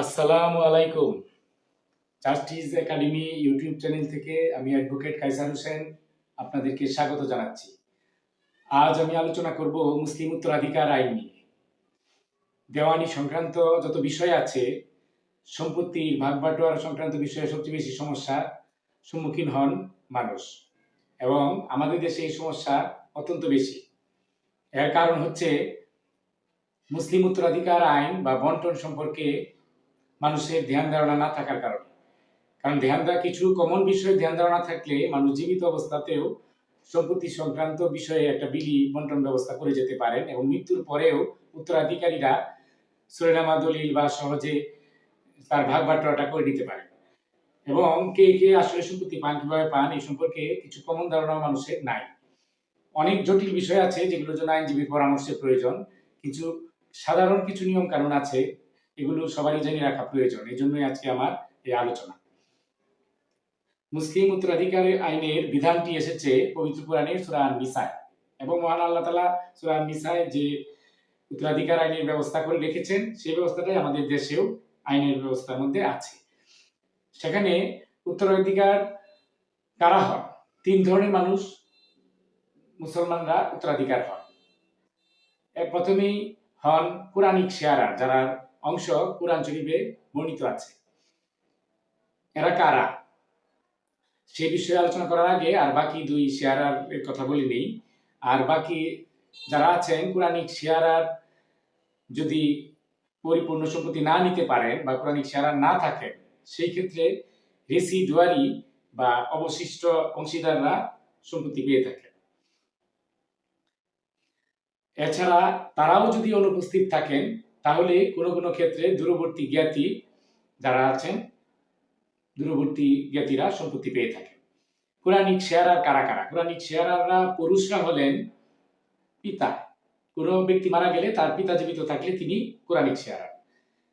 আসসালামু আলাইকুম। Justice academy YouTube channel থেকে আমি অ্যাডভোকেট কাইসার হোসেন আপনাদেরকে স্বাগত জানাচ্ছি। আজ আমি আলোচনা করব মুসলিম উত্তরাধিকার আইন নিয়ে। দেওয়ানি সংক্রান্ত যত বিষয় আছে, সম্পত্তির ভাগ বাটোয়ারা সংক্রান্ত বিষয়ে সবচেয়ে বেশি সমস্যার সম্মুখীন হন মানুষ এবং আমাদের দেশে এই সমস্যা অত্যন্ত বেশি। এর কারণ হচ্ছে মুসলিম উত্তরাধিকার আইন বা বন্টন সম্পর্কে মানুষের ধ্যান ধারণা না থাকার কারণে। কারণ ধ্যান কিছু কমন বিষয়ে ধ্যান ধারণা থাকলে মানুষ জীবিত অবস্থাতেও সম্পত্তি সংক্রান্ত বিষয়ে একটা বিলি বন্টন ব্যবস্থা করে যেতে পারেন এবং মৃত্যুর পরেও উত্তরাধিকারীরা সুরেনামা দলিল বা সহজে তার ভাগ বাটোয়ারাটা করে নিতে পারেন। এবং কে কে আসলে সম্পত্তি পান, কীভাবে পান, এই সম্পর্কে কিছু কমন ধারণা মানুষের নাই। অনেক জটিল বিষয় আছে যেগুলোর জন্য আইনজীবীর পরামর্শের প্রয়োজন। কিছু সাধারণ কিছু নিয়ম কানুন আছে এগুলো সবারই জেনে রাখা প্রয়োজন, এই জন্যই আজকে আমার এই আলোচনা। মুসলিম উত্তরাধিকার আইনের বিধানটি এসেছে পবিত্র কোরআনের সুরান নিসায় এবং মহান আল্লাহ তালা সুরান নিসায় যে উত্তরাধিকার আইনের ব্যবস্থা করে রেখেছেন, সেই ব্যবস্থাটাই আমাদের দেশেও আইনের ব্যবস্থার মধ্যে আছে। সেখানে উত্তরাধিকার কারা হন? তিন ধরনের মানুষ মুসলমানরা উত্তরাধিকার হন। প্রথমেই হন কোরআনিক শেয়ারার, যারা অংশ কোরআন শরীফে বর্ণিত আছে। এরা কারা? সে বিষয়ে আলোচনা করার আগে আর বাকি দুই শেয়ারার কথা বলি নেই। আর বাকি যারা আছেন, কোরআনিক শেয়ারার যদি পরিপূর্ণ সম্পত্তি না নিতে পারেন বা কোরআনিক শেয়ারার না থাকেন সেই ক্ষেত্রে রেসিডুয়ারি বা অবশিষ্ট অংশীদাররা সম্পত্তি পেয়ে থাকে এছাড়া তারাও যদি অনুপস্থিত থাকেন তাহলে কোনো কোনো ক্ষেত্রে দূরবর্তী জ্ঞাতি যারা আছেন, দূরবর্তী জ্ঞাতিরা সম্পত্তি পেয়ে থাকেন কোরআনিক শেয়ারার কারা কারা? কোরআনিক শেয়ারাররা পুরুষরা হলেন পিতা। কোনো ব্যক্তি মারা গেলে তার পিতা জীবিত থাকলে তিনি কোরআনিক শেয়ারার।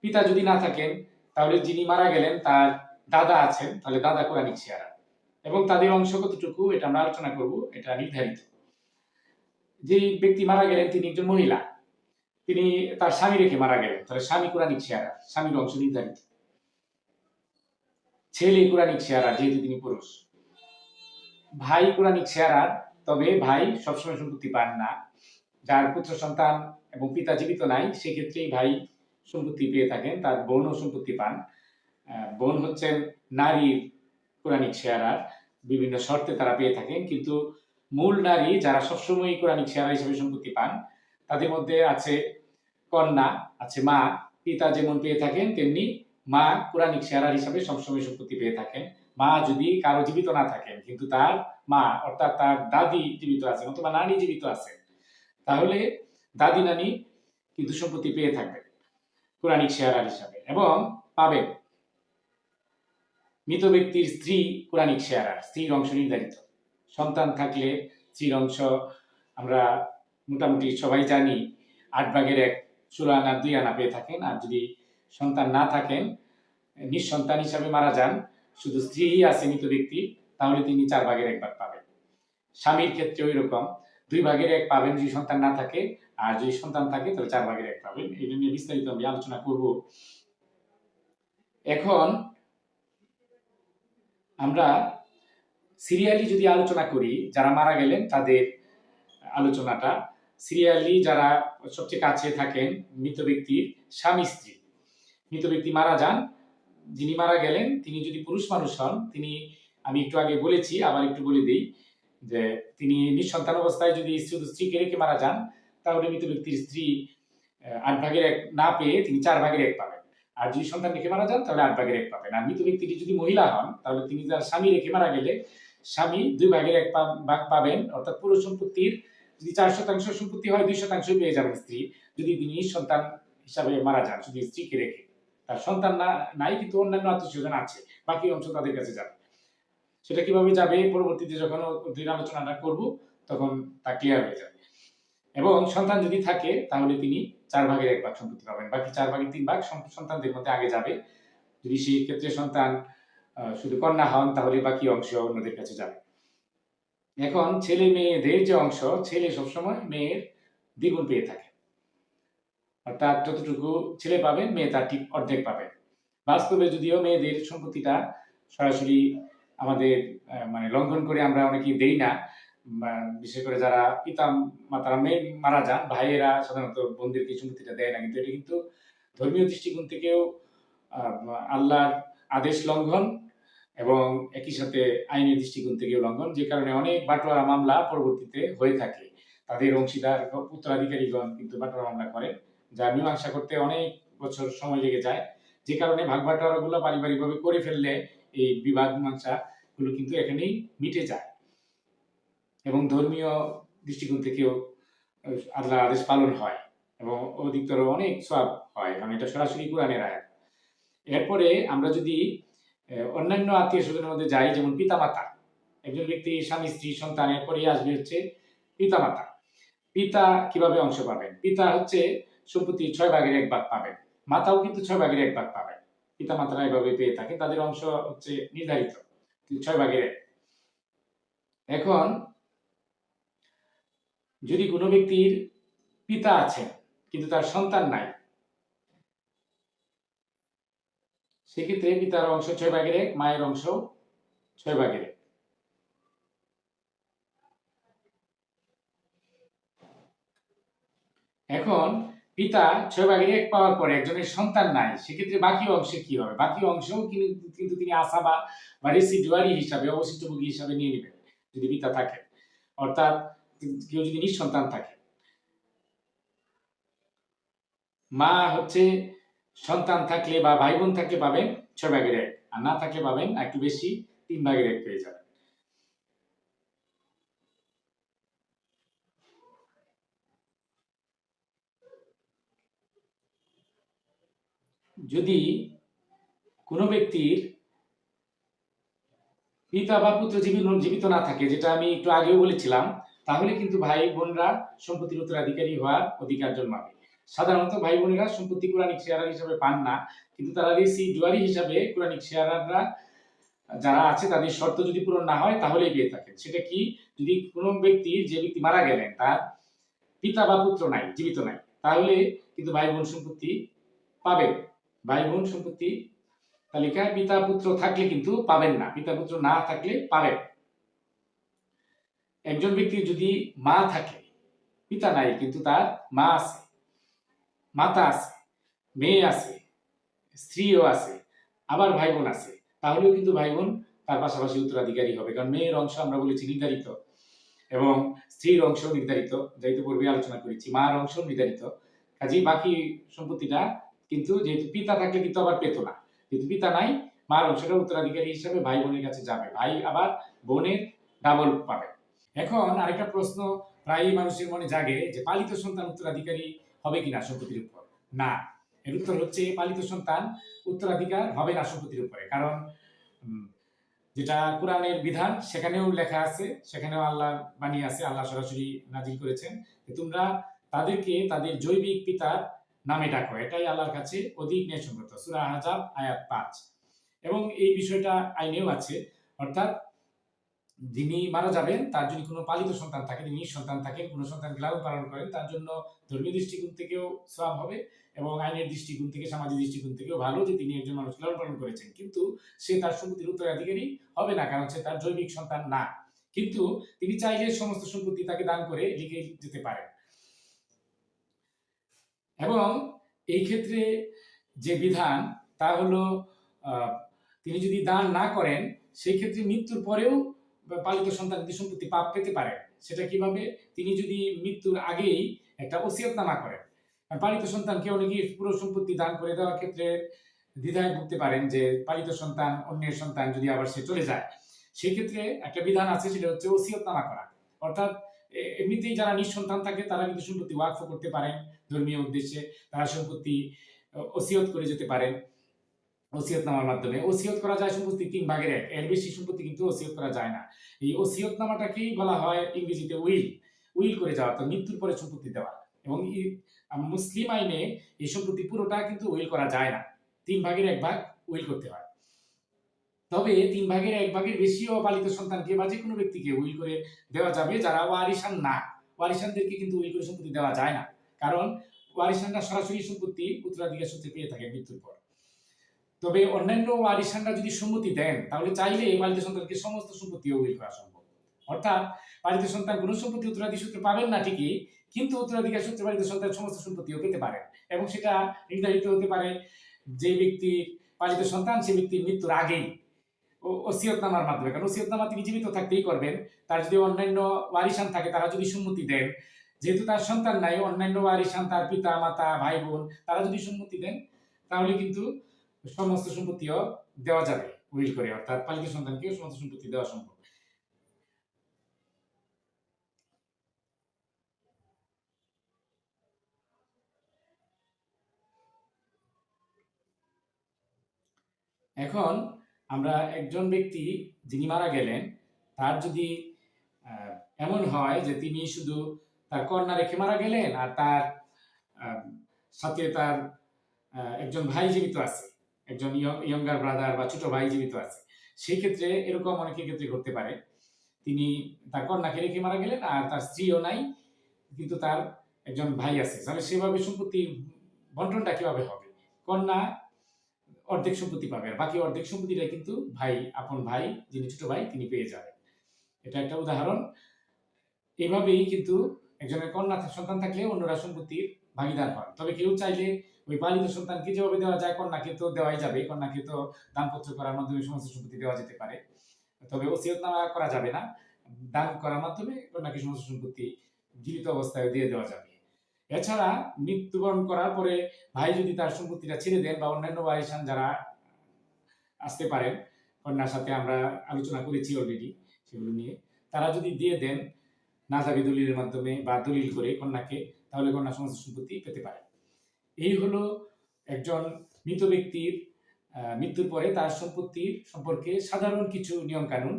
পিতা যদি না থাকেন, তাহলে যিনি মারা গেলেন, তার দাদা আছেন, তাহলে দাদা কোরআনিক শেয়ারার। এবং তাদের অংশ কতটুকু, এটা আমরা আলোচনা করব, এটা নির্ধারিত। যে ব্যক্তি মারা গেলেন, তিনি একজন মহিলা। তিনি তার স্বামী রেখে মারা গেলেন। তাহলে স্বামী কোরআনিক শেয়ারা স্বামীর অংশ নির্ধারিত ছেলে কোরআনিক শেয়ারা যেহেতু তিনি পুরুষ। ভাই কোরআনিক শেয়ারার তবে ভাই সবসময় সম্পত্তি পান না। যার পুত্র সন্তান এবং পিতা জীবিত নাই, সেক্ষেত্রেই ভাই সম্পত্তি পেয়ে থাকেন, তার বোনও সম্পত্তি পান। বোন হচ্ছেন নারীর কোরআনিক শেয়ারার বিভিন্ন শর্তে তারা পেয়ে থাকেন, কিন্তু মূল নারী যারা সবসময় কোরআনিক শেয়ারা হিসেবে সম্পত্তি পান, তাদের মধ্যে আছে কন্যা, আছে মা, পিতা যেমন পেয়ে থাকেন, তেমনি মা কোরআনিক শেয়ারার হিসাবে সবসময় সম্পত্তি পেয়ে থাকেন। মা যদি কারও জীবিত না থাকেন, কিন্তু তার মা, অর্থাৎ তার দাদি জীবিত আছেন অথবা নানি জীবিত আছেন, তাহলে দাদি, নানি কিন্তু সম্পত্তি পেয়ে থাকবেন কোরআনিক শেয়ারার হিসাবে। এবং পাবেন মৃত ব্যক্তির স্ত্রী কোরআনিক শেয়ারার স্ত্রীর অংশ নির্ধারিত। সন্তান থাকলে স্ত্রীর অংশ আমরা মোটামুটি সবাই জানি, আট ভাগের এক ষোলো আনা দুই আনা পেয়ে থাকেন। আর যদি সন্তান না থাকেন, নিঃসন্তান হিসাবে মারা যান, শুধু স্ত্রী আছে মৃত ব্যক্তি, তাহলে তিনি চার ভাগের এক ভাগ পাবেন। স্বামীর ক্ষেত্রে ওই রকম দুই ভাগের এক পাবেন যদি সন্তান না থাকে, আর যদি সন্তান থাকে, তাহলে চার ভাগের এক পাবেন। এটা নিয়ে বিস্তারিত আমি আলোচনা করব। এখন আমরা সিরিয়ালি যদি আলোচনা করি, যারা মারা গেলেন, তাদের আলোচনাটা সিরিয়ালি যারা সবচেয়ে কাছে থাকেন মৃত ব্যক্তির স্বামী, স্ত্রী। মৃত ব্যক্তি মারা যান, যিনি মারা গেলেন, তিনি যদি পুরুষ মানুষ হন, তিনি, আমি একটু আগে বলেছি, আবার একটু বলে দিই, যে তিনি নিঃসন্তান অবস্থায় যদি শুধু স্ত্রীকে রেখে মারা যান, তাহলে মৃত ব্যক্তির স্ত্রী আট ভাগের এক না পেয়ে তিনি চার ভাগের এক পাবেন। আর যদি সন্তান রেখে মারা যান, তাহলে আট ভাগের এক পাবেন। আর মৃত ব্যক্তিটি যদি মহিলা হন, তাহলে তিনি তার স্বামী রেখে মারা গেলে স্বামী দুই ভাগের এক ভাগ পাবেন, অর্থাৎ পুরুষ সম্পত্তির যদি চার শতাংশ সম্পত্তি হয়, দুই শতাংশ পেয়ে যাবেন স্ত্রী। যদি তিনি সন্তান হিসাবে মারা যান, শুধু স্ত্রীকে রেখে। তার সন্তান না, নাই, কিন্তু অন্যান্য আত্মীয় স্বজন আছে। বাকি অংশ তাদের কাছে যাবে। সেটা কীভাবে যাবে? পরবর্তীতে যখন দিন আলোচনাটা করব, তখন তা ক্লিয়ার হয়ে যাবে। এবং সন্তান যদি থাকে, তাহলে তিনি চার ভাগের এক ভাগ সম্পত্তি পাবেন। বাকি চার ভাগের তিন ভাগ সন্তানদের মধ্যে আগে যাবে। যদি সেই ক্ষেত্রে সন্তান শুধু কন্যা হন, তাহলে বাকি অংশ অন্যদের কাছে যাবে। এখন ছেলে মেয়েদের যে অংশ, ছেলে সবসময় মেয়ের দ্বিগুণ পেয়ে থাকে। অর্থাৎ যতটুকু ছেলে পাবেন মেয়ে তার ঠিক অর্ধেক পাবে। বাস্তবে যদিও মেয়েদের সম্পত্তিটা সরাসরি আমাদের মানে লঙ্ঘন করে আমরা অনেকেই দেই না বিশেষ করে যারা পিতা মাতারা মেয়ে মারা যান, ভাইয়েরা সাধারণত বোনদেরকে সম্পত্তিটা দেয় না, কিন্তু এটা কিন্তু ধর্মীয় দৃষ্টিকোণ থেকেও আল্লাহর আদেশ লঙ্ঘন এবং একই সাথে আইনের দৃষ্টিকোণ থেকেও লঙ্ঘন যে কারণে অনেক বাটোয়ারা মামলা পরবর্তীতে হয়ে থাকে। তাদের অংশীদার উত্তরাধিকারীগণ কিন্তু বাটোয়ারা মামলা করেন যা মীমাংসা করতে অনেক বছর সময় লেগে যায়। যে কারণে ভাগ বাটোয়ারাগুলো পারিবারিকভাবে করে ফেললে এই বিবাদ মীমাংসা গুলো কিন্তু এখানেই মিটে যায়। এবং ধর্মীয় দৃষ্টিকোণ থেকেও আহ, আল্লাহর আদেশ পালন হয় এবং অধিকতর অনেক সব হয় কারণ এটা সরাসরি কোরআনের আয়াত। এরপরে আমরা যদি অন্যান্য আত্মীয় স্বজনের মধ্যে যাই, যেমন পিতামাতা। একজন ব্যক্তি স্বামী, স্ত্রী সন্তানের পরে আসবে হচ্ছে পিতামাতা। পিতা কীভাবে অংশ পাবেন? পিতা হচ্ছে সম্পত্তি ছয় ভাগের এক ভাগ পাবেন। মাতাও কিন্তু ছয় ভাগের এক ভাগ পাবেন। পিতা মাতারা এভাবে পেয়ে থাকে, তাদের অংশ হচ্ছে নির্ধারিত ছয় ভাগের এক। এখন, যদি কোনো ব্যক্তির পিতা আছেন, কিন্তু তার সন্তান নাই সেক্ষেত্রে পিতার অংশ ছয় ভাগের এক, মায়ের অংশ ছয় ভাগের এক। এখন পিতা ছয় ভাগের এক পাওয়ার পরে একজনের সন্তান নাই, সেক্ষেত্রে বাকি অংশে কি হবে? বাকি কিন্তু কিন্তু তিনি আশা বা বা রেসিডুয়ারি হিসাবে, অবশিষ্টভোগী হিসাবে নিয়ে নেবেন, যদি পিতা থাকে। অর্থাৎ কেউ যদি নিঃসন্তান থাকে। মা হচ্ছে সন্তান থাকলে বা ভাই বোন থাকলে পাবেন ছয় ভাগের এক, আর না থাকলে পাবেন একটু বেশি তিন ভাগের এক পেয়ে যাবেন। যদি কোনো ব্যক্তির পিতা বা পুত্র জীবিত না থাকে, যেটা আমি একটু আগেও বলেছিলাম, তাহলে কিন্তু ভাই বোনরা সম্পত্তির উত্তরাধিকারী হওয়ার অধিকার জন্মাবে। সাধারণত ভাই বোনেরা সম্পত্তি কোরআনিক শেয়ারার হিসাবে পান না, কিন্তু তারা রেসি জুয়ারি হিসাবে কোরআনিক শেয়ারাররা যারা আছে তাদের শর্ত যদি পূরণ না হয় তাহলেই পেয়ে থাকেন। সেটা কি? যদি কোনো ব্যক্তি, যে ব্যক্তি মারা গেলেন, তার পিতা বা পুত্র নাই, জীবিত নাই, তাহলে কিন্তু ভাই বোন সম্পত্তি পাবেন। ভাই বোন সম্পত্তি তালিকায় পিতা, পুত্র থাকলে কিন্তু পাবেন না, পিতা, পুত্র না থাকলে পাবেন। একজন ব্যক্তি যদি মা থাকে, পিতা নাই, কিন্তু তার মা আছে মাতা আছে, মেয়ে আছে, স্ত্রীও আছে, আবার ভাই বোন আছে, তাহলেও কিন্তু ভাই বোন তার পাশাপাশি উত্তরাধিকারী হবে। কারণ মেয়ের অংশ আমরা বলেছি নির্ধারিত এবং স্ত্রীর অংশ নির্ধারিত যাইতে পূর্বে আলোচনা করেছি, মার অংশ নির্ধারিত। কাজেই বাকি সম্পত্তিটা কিন্তু যেহেতু পিতা থাকলে কিন্তু আবার পেত না। যেহেতু পিতা নাই, মার অংশটা উত্তরাধিকারী হিসাবে ভাই বোনের কাছে যাবে। ভাই আবার বোনের ডাবল পাবে। এখন আরেকটা প্রশ্ন প্রায়ই মানুষের মনে জাগে যে পালিত সন্তান উত্তরাধিকারী হবে কিনা সম্পত্তির উপর? না। এর উত্তর হচ্ছে পালিত সন্তান উত্তরাধিকার হবে না সম্পত্তির উপরে। কারণ যেটা কোরআনের বিধান, সেখানেও লেখা আছে, সেখানেও আল্লাহ বানিয়ে আছে, আল্লাহ সরাসরি নাজিল করেছেন তোমরা তাদেরকে তাদের জৈবিক পিতার নামে ডাকো। এটাই আল্লাহর কাছে অধিক ন্যায়সঙ্গত। সুরা হাজাব আয়াত পাঁচ। এবং এই বিষয়টা আইনেও আছে। অর্থাৎ যিনি মারা যাবেন, তার যদি কোনো পালিত সন্তান থাকে তিনি সন্তান থাকেন কোনো সন্তান লালন পালন করেন, তার জন্য ধর্মীয় দৃষ্টিকোণ থেকেও সব হবে এবং আইনের দৃষ্টিকোণ থেকে, সামাজিক দৃষ্টিকোণ থেকেও ভালো যে তিনি একজন মানুষ লালন পালন করেছেন। কিন্তু সে তার সম্পত্তির উত্তরাধিকারী হবে না, কারণ সে তার জৈবিক সন্তান না। কিন্তু তিনি চাইলে সমস্ত সম্পত্তি তাকে দান করে লিখে যেতে পারেন। এবং এই ক্ষেত্রে যে বিধান, তা হলো তিনি যদি দান না করেন, সেই ক্ষেত্রে মৃত্যুর পরেও পালিত সন্তান যদি সম্পত্তি পাপ পেতে পারেন সেটা কীভাবে? তিনি যদি মৃত্যুর আগেই একটা ওসিয়তনামা করেন। পালিত সন্তানকে অনেকে পুরো সম্পত্তি দান করে দেওয়ার ক্ষেত্রে দ্বিধায় ভুগতে পারেন যে পালিত সন্তান, অন্যের সন্তান যদি আবার সে চলে যায় সেই ক্ষেত্রে একটা বিধান আছে সেটা হচ্ছে ওসিয়তনামা করা। অর্থাৎ এমনিতেই যারা নিঃসন্তান থাকে, তারা কিন্তু সম্পত্তি ওয়াকফ করতে পারেন ধর্মীয় উদ্দেশ্যে। তারা সম্পত্তি ওসিয়ত করে যেতে পারেন। ওসিয়তনামার মাধ্যমে। ওসিয়ত করা যায় সম্পত্তি তিন ভাগের এক। এর বেশি সম্পত্তি কিন্তু ওসিয়ত করা যায় না। এই ওসিয়তনামাটাকেই বলা হয় ইংরেজিতে উইল। উইল করে যাওয়া তো মৃত্যুর পরে সম্পত্তি দেওয়া। এবং মুসলিম আইনে এই সম্পত্তি পুরোটা কিন্তু উইল করা যায় না। তিন ভাগের এক ভাগ উইল করতে হয়। তবে তিন ভাগের এক ভাগের বেশিও পালিত সন্তানকে বা যে কোনো ব্যক্তিকে উইল করে দেওয়া যাবে যারা ওয়ারিসান না। ওয়ারিসানদেরকে কিন্তু উইল করে সম্পত্তি দেওয়া যায় না। কারণ ওয়ারিসানরা সরাসরি সম্পত্তি উত্তরাধিকার সূত্রে পেয়ে থাকে মৃত্যুর পর। তবে অন্যান্য ওয়ারিসানরা যদি সম্মতি দেন, তাহলে চাইলে এই পালিত সন্তানকে সমস্ত সম্পত্তিও উইল করা সম্ভব। অর্থাৎ পালিত সন্তান কোনো সম্পত্তি উত্তরাধি সূত্রে পাবেন না ঠিকই, কিন্তু উত্তরাধিকার সূত্রে পালিত সন্তান সমস্ত সম্পত্তিও পেতে পারেন এবং সেটা নির্ধারিত হতে পারে যে ব্যক্তি পালিত সন্তান সে ব্যক্তির মৃত্যুর আগেই। ওসিয়তনামার মাধ্যমে, কারণ ওসিয়তনামা তিনি জীবিত থাকতেই করবেন। তার যদি অন্যান্য ওয়ারিসান থাকে, তারা যদি সম্মতি দেন, যেহেতু তার সন্তান নাই, অন্যান্য ওয়ারিসান তার পিতা, মাতা, ভাই, বোন, তারা যদি সম্মতি দেন, তাহলে কিন্তু সমস্ত সম্পত্তিও দেওয়া যাবে উইল করে, অর্থাৎ পালিত সন্তানকে সমস্ত সম্পত্তি দেওয়া সম্ভব। এখন আমরা একজন ব্যক্তি যিনি মারা গেলেন, তার যদি এমন হয় যে তিনি শুধু তার কন্যা রেখে মারা গেলেন আর তার সাথে তার একজন ভাই জীবিত আছে একজন ইয়ঙ্গার ব্রাদার বা ছোট ভাই জীবিত আছে। সেই ক্ষেত্রে এরকম অনেকের ক্ষেত্রে ঘটতে পারে। তিনি তার কন্যাকে রেখে মারা গেলেন আর তার স্ত্রীও নাই, কিন্তু তার একজন ভাই আছে। তাহলে সেভাবে সম্পত্তি বন্টনটা কীভাবে হবে? কন্যা অর্ধেক সম্পত্তি পাবে আর বাকি অর্ধেক সম্পত্তিটা কিন্তু ভাই, আপন ভাই, যিনি ছোট ভাই, তিনি পেয়ে যাবেন। এটা একটা উদাহরণ। এভাবেই কিন্তু একজনের কন্যা সন্তান থাকলে অন্যরা সম্পত্তির ভাগিদার হন। তবে কেউ চাইলে ওই পালিত সন্তানকে যেভাবে দেওয়া যায়, কন্যাকে তো দেওয়াই যাবে। কন্যাকে তো দানপত্র করার মাধ্যমে সমস্ত সম্পত্তি দেওয়া যেতে পারে। তবে ওসিয়তনামা করা যাবে না। দান করার মাধ্যমে কন্যাকে সমস্ত সম্পত্তি জীবিত অবস্থায় দিয়ে দেওয়া যাবে। এছাড়া মৃত্যুবরণ করার পরে ভাই যদি তার সম্পত্তিটা ছেড়ে দেন বা অন্যান্য ওয়ারিসান যারা আসতে পারেন, কন্যার সাথে আমরা আলোচনা করেছি অলরেডি সেগুলো নিয়ে। তারা যদি দিয়ে দেন, না দাবি দলিলের মাধ্যমে বা দলিল করে কন্যাকে, তাহলে কন্যা সমস্ত সম্পত্তি পেতে পারে। এই হলো একজন মৃত ব্যক্তির মৃত্যুর পরে তার সম্পত্তির সম্পর্কে সাধারণ কিছু নিয়ম কানুন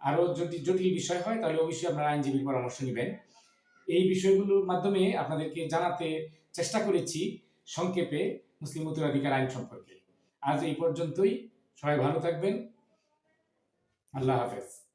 আরও যদি জটিল বিষয় হয়, তাহলে অবশ্যই আপনারা আইনজীবীর পরামর্শ নেবেন। এই বিষয়গুলোর মাধ্যমে আপনাদেরকে জানাতে চেষ্টা করেছি সংক্ষেপে মুসলিম উত্তরাধিকার আইন সম্পর্কে। আজ এই পর্যন্তই। সবাই ভালো থাকবেন। আল্লাহ হাফেজ।